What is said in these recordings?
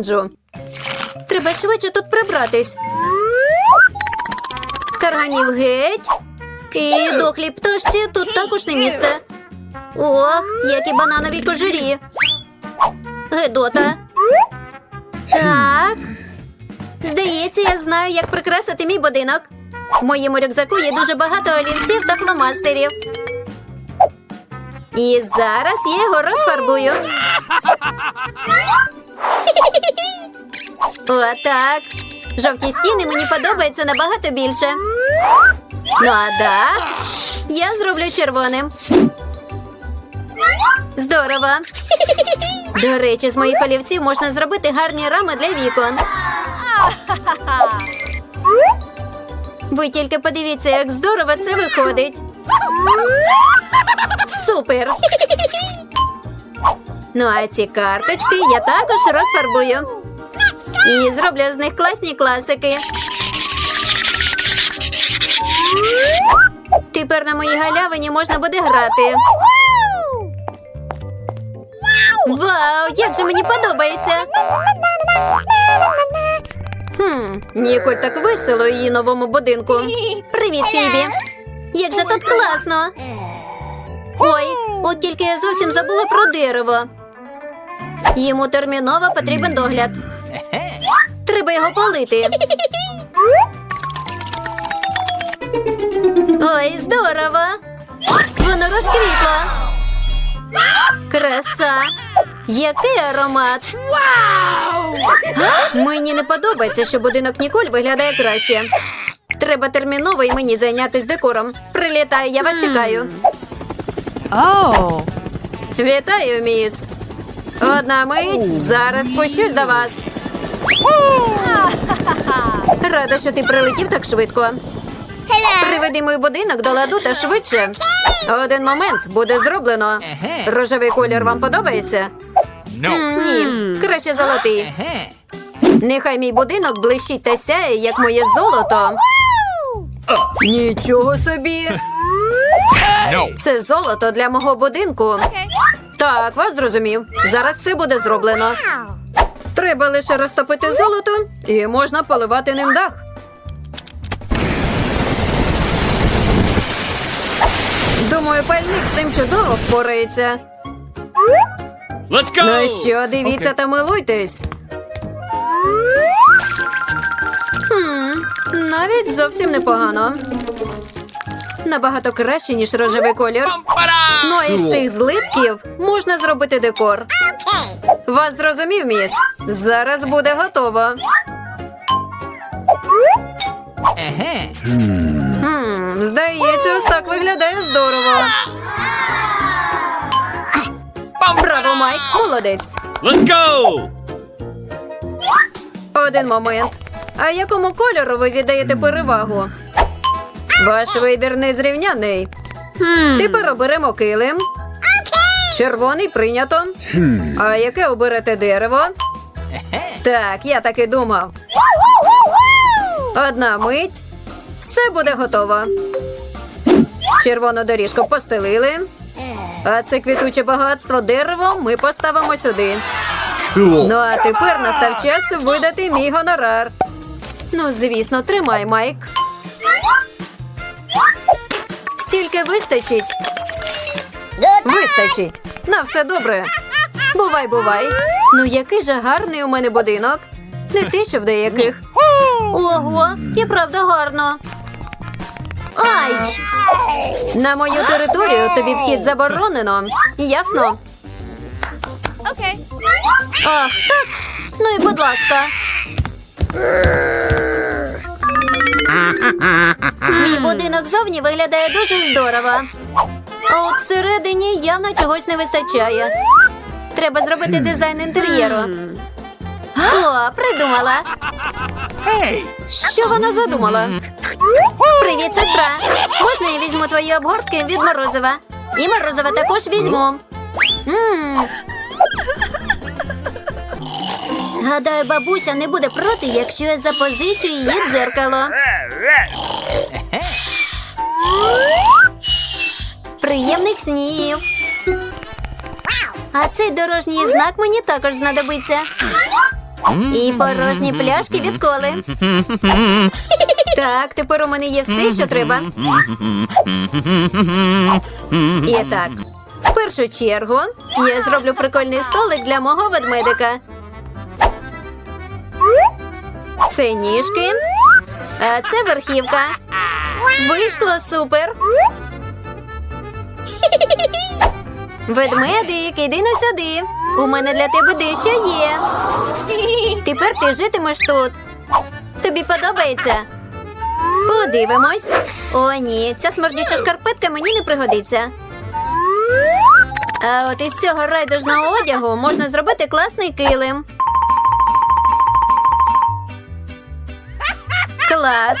Джо. Треба швидше тут прибратись. Карганів геть. І дохлій пташці тут також не місце. Ох, які бананові кожурі. Гедота. Так. Здається, я знаю, як прикрасити мій будинок. В моєму рюкзаку є дуже багато олівців та фломастерів. І зараз я його розфарбую. Отак. Жовті стіни мені подобаються набагато більше. Ну а дах я зроблю червоним. Здорово. До речі, з моїх олівців можна зробити гарні рами для вікон. Ви тільки подивіться, як здорово це виходить. Супер! Ну а ці карточки я також розфарбую. І зроблю з них класні класики. Тепер на моїй галявині можна буде грати. Вау, як же мені подобається. Хм, Ніколь так весело її новому будинку. Привіт, Фібі. Як же тут класно. Ой, от тільки я зовсім забула про дерево. Йому терміново потрібен догляд. Треба його полити. Ой, здорово! Воно розквітло. Краса! Який аромат! Мені не подобається, що будинок Ніколь виглядає краще. Треба терміново і мені зайнятися декором. Прилітаю, я вас чекаю. Oh. Вітаю, міс. Одна мить, зараз спущусь до вас. Рада, що ти прилетів так швидко. Приведи мій будинок до ладу та швидше. Один момент буде зроблено. Рожевий колір вам подобається? Ні, краще золотий. Нехай мій будинок блищить та сяє, як моє золото. Нічого собі. No. Це золото для мого будинку. Так, вас зрозумів. Зараз все буде зроблено. Треба лише розтопити золото і можна поливати ним дах. Думаю, пальник з цим чудово впорається. Let's go. Ну що, дивіться та милуйтесь. Хм, навіть зовсім непогано. Набагато краще, ніж рожевий колір. Ну а із цих злитків можна зробити декор. Вас зрозумів, міс? Зараз буде готово. Хм, здається, ось так виглядає здорово. Браво, Майк, молодець. Let's go. Один момент. А якому кольору ви віддаєте перевагу? Ваш вибір незрівняний. Тепер оберемо килим. Червоний прийнято. А яке оберете дерево? Так, я так і думав. Одна мить. Все буде готово. Червону доріжку постелили. А це квітуче багатство дерево ми поставимо сюди. Ну а тепер настав час видати мій гонорар. Ну, звісно, тримай, Майк. Стільки вистачить. Вистачить. На все добре. Бувай, бувай. Ну, який же гарний у мене будинок. Не те, що в деяких. Ого, і правда гарно. Ай! На мою територію тобі вхід заборонено. Ясно? Okay. Ах, так. Ну і будь ласка. Мій будинок зовні виглядає дуже здорово. А от всередині явно чогось не вистачає. Треба зробити дизайн інтер'єру. О, придумала. Що вона задумала? Привіт, сестра. Можна я візьму твої обгортки від морозива? І морозива також візьму. Гадаю, бабуся не буде проти, якщо я запозичу її дзеркало. Приємних снів. А цей дорожній знак мені також знадобиться. І порожні пляшки від коли. Так, тепер у мене є все, що треба. І так, в першу чергу я зроблю прикольний столик для мого ведмедика. Це ніжки, а це верхівка. Вийшло супер. Ведмедик, іди на сюди. У мене для тебе дещо є. Тепер ти житимеш тут. Тобі подобається? Подивимось. О, ні, ця смердюча шкарпетка мені не пригодиться. А от із цього райдужного одягу можна зробити класний килим. Клас.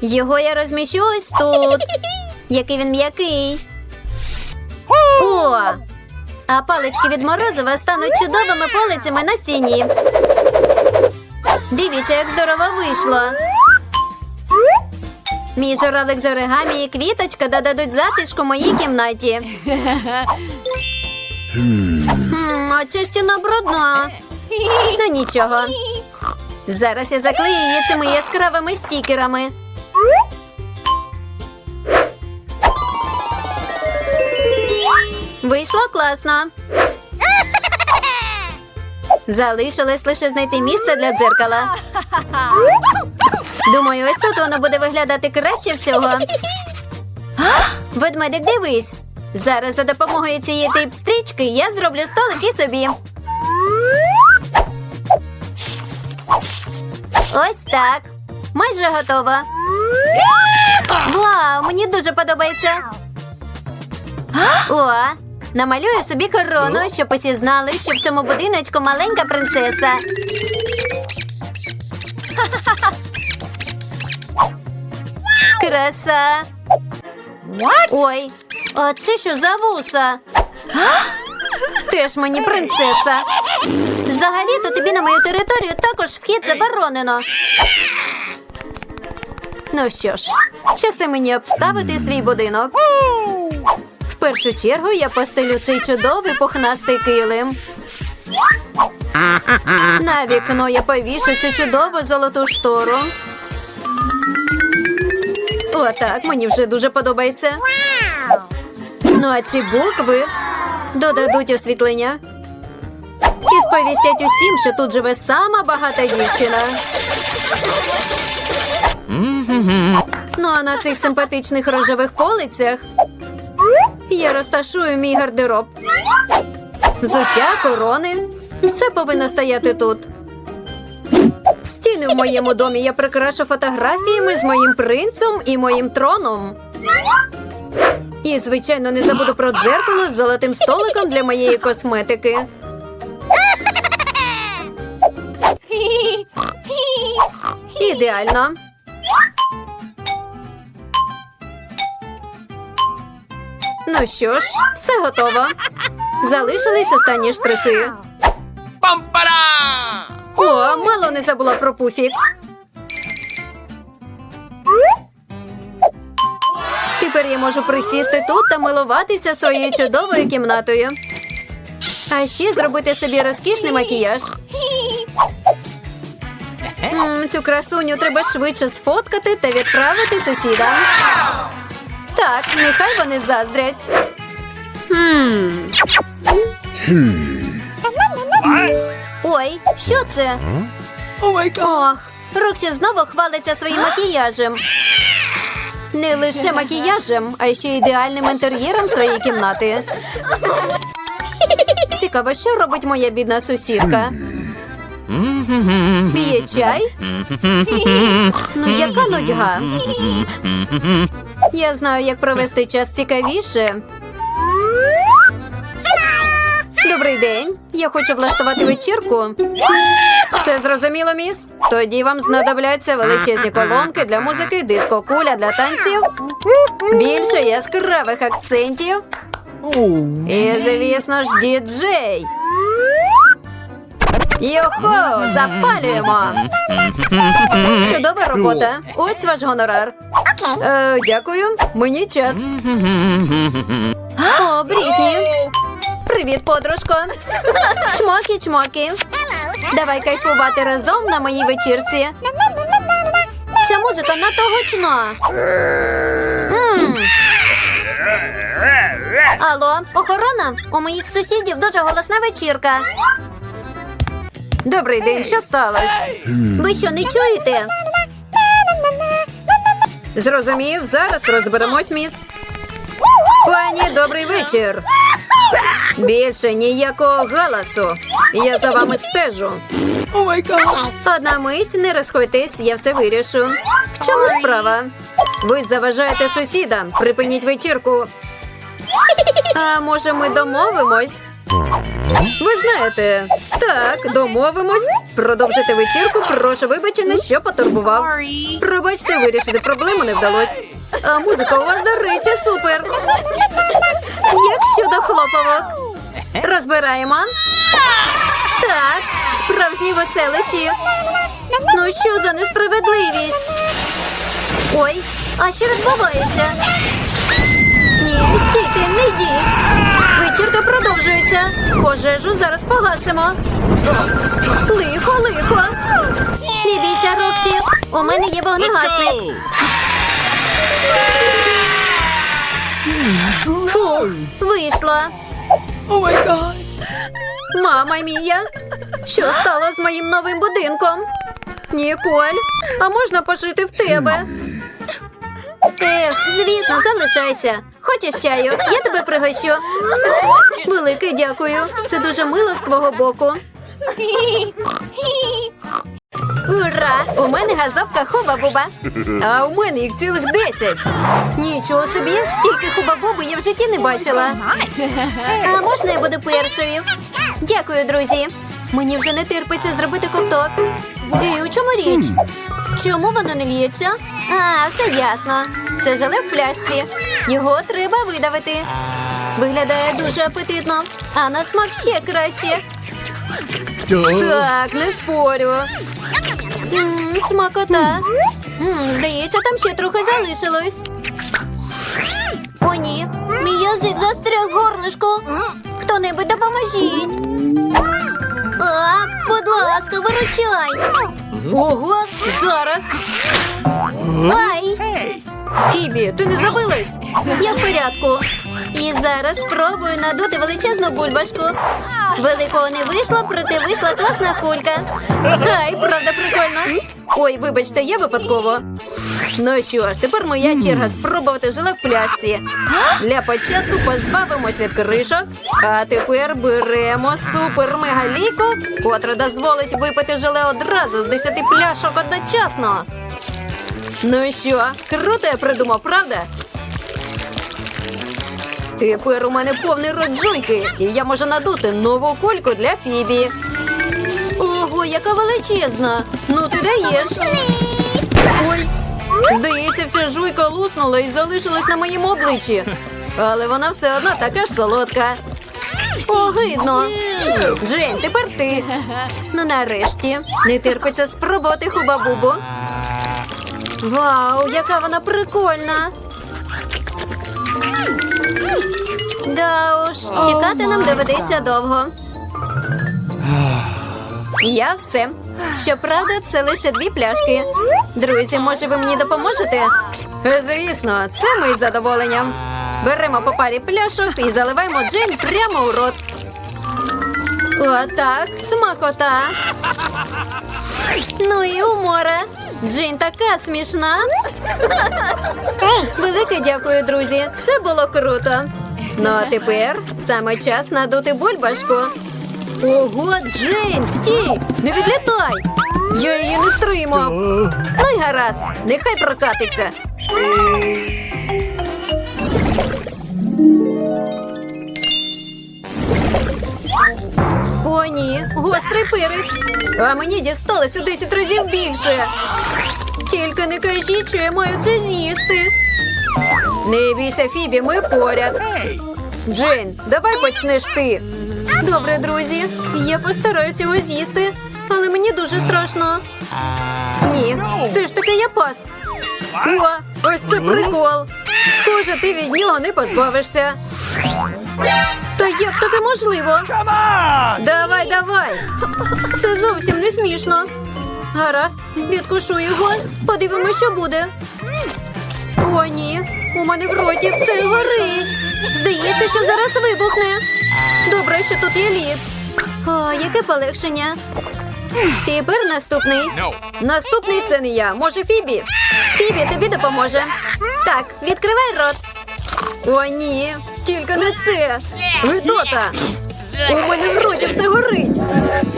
Його я розміщу ось тут. Який він м'який. О! А палички від морозива стануть чудовими полицями на стіні. Дивіться, як здорово вийшло. Мій журавлик з оригамі і квіточка додадуть затишку моїй кімнаті. Хм, оця стіна брудна. Ну нічого. Зараз я заклею її цими яскравими стікерами. Вийшло класно. Залишилось лише знайти місце для дзеркала. Думаю, ось тут воно буде виглядати краще всього. Ведмедик, дивись. Зараз за допомогою цієї тейп-стрічки я зроблю столик і собі. Ось так. Майже готова. Вау, мені дуже подобається. О, намалюю собі корону, щоб усі знали, що в цьому будиночку маленька принцеса. Краса. Ой, а це що за вуса? Теж мені принцеса. Взагалі-то тобі на мою територію також вхід заборонено. Ну що ж, часи мені обставити свій будинок. В першу чергу я постелю цей чудовий пухнастий килим. На вікно я повішу цю чудову золоту штору. Отак, мені вже дуже подобається. Ну а ці букви додадуть освітлення. І сповістять усім, що тут живе сама багата дівчина. Ну а на цих симпатичних рожевих полицях я розташую мій гардероб. Взуття, корони. Все повинно стояти тут. Стіни в моєму домі я прикрашу фотографіями з моїм принцем і моїм троном. І, звичайно, не забуду про дзеркало з золотим столиком для моєї косметики. Ідеально. Ну що ж, все готово. Залишились останні штрихи. Bum-ba-da! О, мало не забула про пуфік. Тепер я можу присісти тут та милуватися своєю чудовою кімнатою. А ще зробити собі розкішний макіяж. М, цю красуню треба швидше сфоткати та відправити сусідам. Так, нехай вони заздрять. Ой, що це? Ох, Роксі знову хвалиться своїм макіяжем. Не лише макіяжем, а ще ідеальним інтер'єром своєї кімнати. Цікаво, що робить моя бідна сусідка. П'є чай? Ну, яка нудьга? Я знаю, як провести час цікавіше. Добрий день. Я хочу влаштувати вечірку. Все зрозуміло, міс? Тоді вам знадобляться величезні колонки для музики, диско-куля для танців, більше яскравих акцентів. І, звісно ж, діджей. Йохо, запалюємо. Чудова робота. Ось ваш гонорар. Е, дякую. Мені час. О, Брітні. Привіт, подружко. Чмоки, чмоки. Давай кайфувати разом на моїй вечірці. Ця музика надто гучна. М. Алло, охорона? У моїх сусідів дуже голосна вечірка. Добрий день, що сталося? Ви що, не чуєте? Зрозумів, зараз розберемось, міс. Пані, добрий вечір. Більше ніякого галасу. Я за вами стежу. Одна мить, не розходьтесь, я все вирішу. В чому справа? Ви заважаєте сусідам. Припиніть вечірку. А може, ми домовимось? Ви знаєте, так, домовимось. Продовжити вечірку. Прошу вибачення, що потурбував. Пробачте, вирішити проблему не вдалося. А музика у вас, до речі, супер. Розбираємо. Так, справжні веселищі. Ну що за несправедливість? Ой, а що відбувається? Ні, стійте, не йдіть. Вечірка продовжується. Пожежу зараз погасимо. Лихо, лихо. Не бійся, Роксі. У мене є вогнегасник. Фу, вийшло. Мама мія, що стало з моїм новим будинком? Ніколь, а можна пожити в тебе? Ех, звісно, залишайся. Хочеш чаю? Я тебе пригощу. Велике дякую. Це дуже мило з твого боку. Ура! У мене газовка хуба-буба. А у мене їх цілих десять. Нічого собі, стільки хуба-буби я в житті не бачила. А можна я буду першою? Дякую, друзі. Мені вже не терпиться зробити ковток. І у чому річ? Чому воно не лється? А, все ясно. Це желе в пляшці. Його треба видавити. Виглядає дуже апетитно, а на смак ще краще. Так, не спорю. Мм, смакота. М, здається, там ще трохи залишилось. О, ні. Мій язик застряг в горлишку. Хто-небудь допоможіть. А, будь ласка, виручай. Ого, зараз. Ай! Фібі, ти не забилась? Я в порядку. І зараз спробую надути величезну бульбашку. Великого не вийшло, проте вийшла класна кулька. Ай, правда, прикольно. Ой, вибачте, я випадково. Ну що ж, тепер моя черга спробувати желе в пляшці. Для початку позбавимось від кришок, а тепер беремо супер мегаліку, котра дозволить випити желе одразу з 10 пляшок одночасно. Ну що, круто я придумав, правда? Тепер у мене повний рот жуйки, і я можу надути нову кульку для Фібі. Яка величезна! Ну ти даєш. Ой, здається, вся жуйка луснула і залишилась на моєму обличчі. Але вона все одно така ж солодка. Огидно. Джейн, тепер ти. Ну нарешті. Не терпиться спробувати хуба-бубу. Вау, яка вона прикольна! Да уж, чекати нам доведеться довго. Я все. Щоправда, це лише дві пляшки. Друзі, може, ви мені допоможете? Звісно, це ми з задоволенням. Беремо по парі пляшок і заливаємо джин прямо у рот. Отак, смакота. Ну і умора. Джин така смішна. Велике дякую, друзі. Це було круто. Ну а тепер саме час надути бульбашку. Ого, Джейн, стій! Не відлітай! Я її не втримав. Ну й гаразд, нехай прокатиться. О, ні, гострий перець. А мені дісталось у 10 разів більше. Тільки не кажіть, що я маю це з'їсти. Не бійся, Фібі, ми поряд. Джейн, давай почнеш ти. Добре, друзі. Я постараюся його з'їсти, але мені дуже страшно. Ні, все ж таки я пас. О, ось це прикол. Схоже, ти від нього не позбавишся. Та як таке можливо? Давай, давай. Це зовсім не смішно. Гаразд, відкушу його. Подивимось, що буде. О, ні. У мене в роті все горить. Здається, що зараз вибухне. Добре, що тут є лід. О, яке полегшення. Тепер наступний. No. Наступний це не я. Може, Фібі? Фібі тобі допоможе. Так, відкривай рот. О, ні, тільки не це. Гидота. У мене в роті все горить.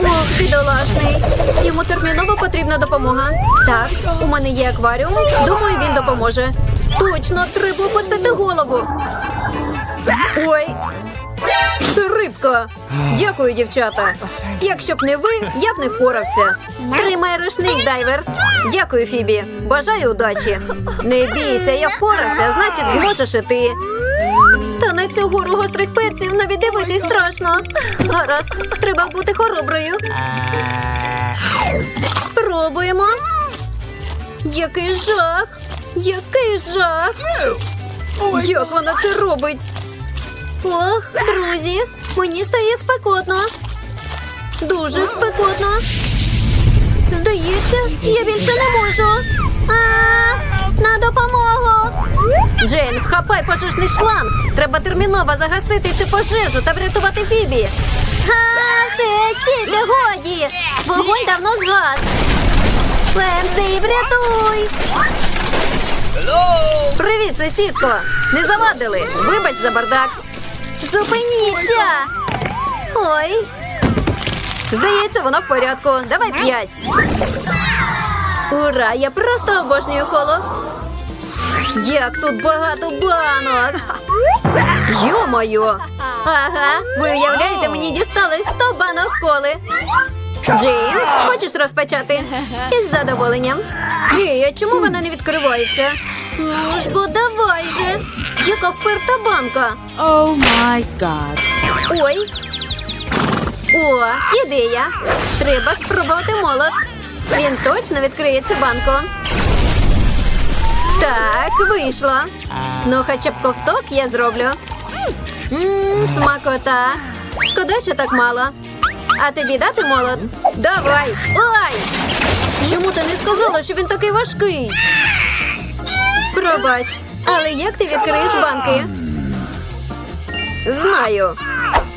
Ох, бідолашний. Йому терміново потрібна допомога. Так, у мене є акваріум. Думаю, він допоможе. Точно, треба опустити голову. Ой, рибка. Дякую, дівчата. Якщо б не ви, я б не впорався. Тримай рушник, дайвер. Дякую, Фібі. Бажаю удачі. Не бійся, я впорався, значить зможеш і ти. Та на цю гору гострих перців навіть дивитись страшно. Гаразд, треба бути хороброю. Спробуємо. Який жах! Який жах! Як вона це робить? Ох, друзі, мені стає спекотно. Дуже спекотно. Здається, я більше не можу. А, на допомогу. Джейн, вхапай пожежний шланг. Треба терміново загасити цю пожежу та врятувати Фібі. Все, стільки годі. Вогонь давно згас. Пенсі, врятуй. Привіт, сусідко! Не завадили! Вибач за бардак! Зупиніться! Ой! Здається, воно в порядку. Давай п'ять. Ура! Я просто обожнюю коло. Як тут багато банок! Йо-моє! Ага, ви уявляєте, мені дісталось 100 банок коли. Джейн, хочеш розпочати? Із задоволенням. Ей, а чому вона не відкривається? Ну ж бо давай же. Яка вперта банка. Oh my god. Ой. О, ідея. Треба спробувати молот. Він точно відкриє цю банку. Так, вийшло. Ну, хоча б ковток я зроблю. Ммм, смакота. Шкода, що так мало. А тобі дати молот? Давай. Ой! Чому ти не сказала, що він такий важкий? Пробач, але як ти відкриєш банки? Знаю.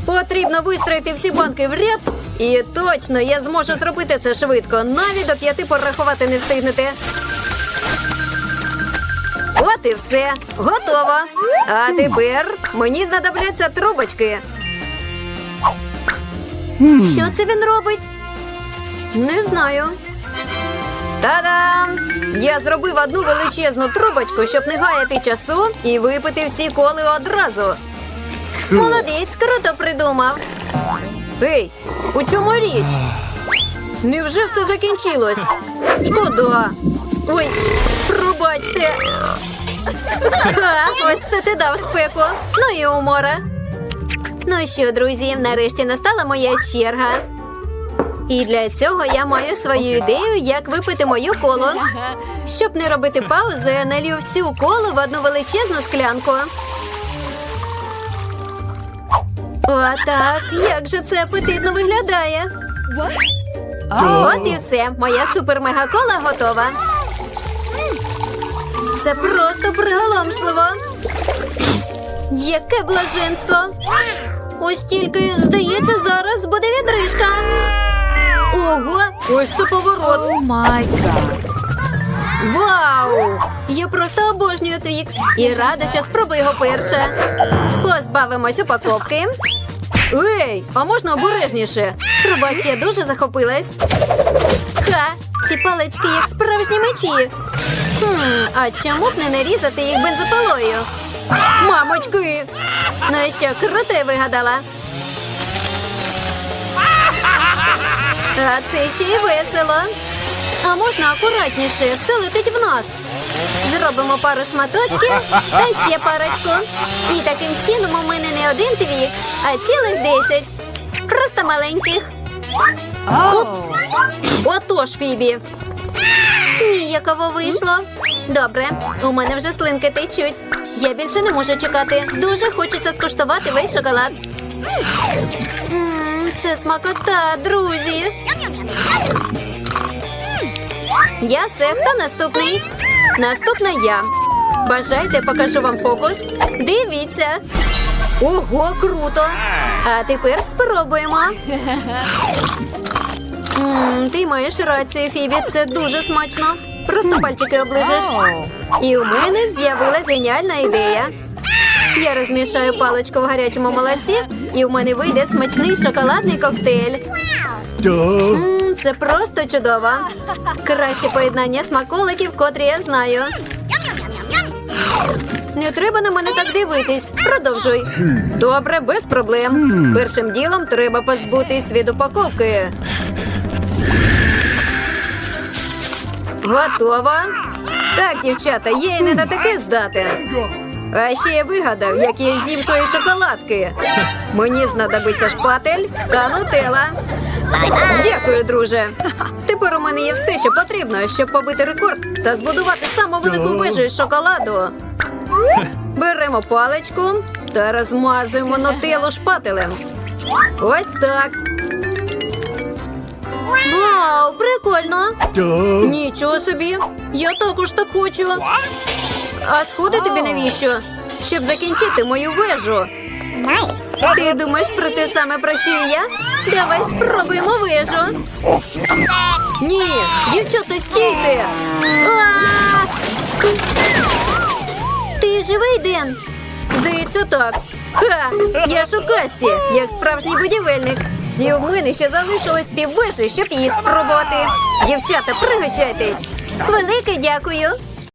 Потрібно вистроїти всі банки в ряд. І точно я зможу зробити це швидко. Навіть до п'яти порахувати не встигнете. От і все. Готово. А тепер мені знадобляться трубочки. Що це він робить? Не знаю. Та-дам! Я зробив одну величезну трубочку, щоб не гаяти часу і випити всі коли одразу. Молодець, круто придумав. Ей, у чому річ? Невже все закінчилось? Шкода. Ой, пробачте. Ха, ось це ти дав спеку. Ну і умора. Ну що, друзі, нарешті настала моя черга. І для цього я маю свою ідею, як випити мою колу. Щоб не робити паузу, я налью всю колу в одну величезну склянку. Отак, як же це апетитно виглядає. От і все. Моя супер-мега-кола готова. Це просто приголомшливо. Яке блаженство! Ось тільки, здається, зараз буде відрижка. Ого, ось це поворот. My god. Вау! Я просто обожнюю Твікс і рада, що спробую його перше. Позбавимось упаковки. Ей, а можна обережніше? Пробач, я дуже захопилась. Ха, ці палички як справжні мечі. Хм, а чому б не нарізати їх бензопилою? Мамочки! Ну і що, круто я вигадала. А це ще й весело. А можна акуратніше, все летить в нас. Зробимо пару шматочків та ще парочку. І таким чином у мене не один твікс, а цілих десять. Просто маленьких. Упс. Отож, Фібі. Ніяково вийшло. Добре, у мене вже слинки течуть. Я більше не можу чекати. Дуже хочеться скуштувати весь шоколад. Це смакота, друзі. Я все, хто наступний? Наступна я. Бажайте, покажу вам фокус. Дивіться. Ого, круто! А тепер спробуємо. Мм, ти маєш рацію, Фібі, це дуже смачно. Просто пальчики оближеш. І у мене з'явилась геніальна ідея. Я розмішаю паличку в гарячому молоці, і у мене вийде смачний шоколадний коктейль. Мм, це просто чудово. Краще поєднання смаколиків, котрі я знаю. Не треба на мене так дивитись. Продовжуй. Добре, без проблем. Першим ділом треба позбутись від упаковки. Готова? Так, дівчата, є і не на таке здати. А ще я вигадав, як я з'їм свої шоколадки. Мені знадобиться шпатель та нутела. Дякую, друже. Тепер у мене є все, що потрібно, щоб побити рекорд та збудувати саму велику вежу із шоколаду. Беремо паличку та розмазуємо нутеллу шпателем. Ось так. Вау, прикольно! Нічого собі. Я також так хочу. А сходи тобі навіщо? Щоб закінчити мою вежу. Ти думаєш про те саме, про що і я? Давай спробуємо вежу. Ні, дівчата, стійте. А! Ти живий, Ден? Здається, так. Ха! Я ж у касті, як справжній будівельник. І у мене ще залишилось піввежі, щоб її спробувати. Дівчата, пригощайтесь. Велике дякую.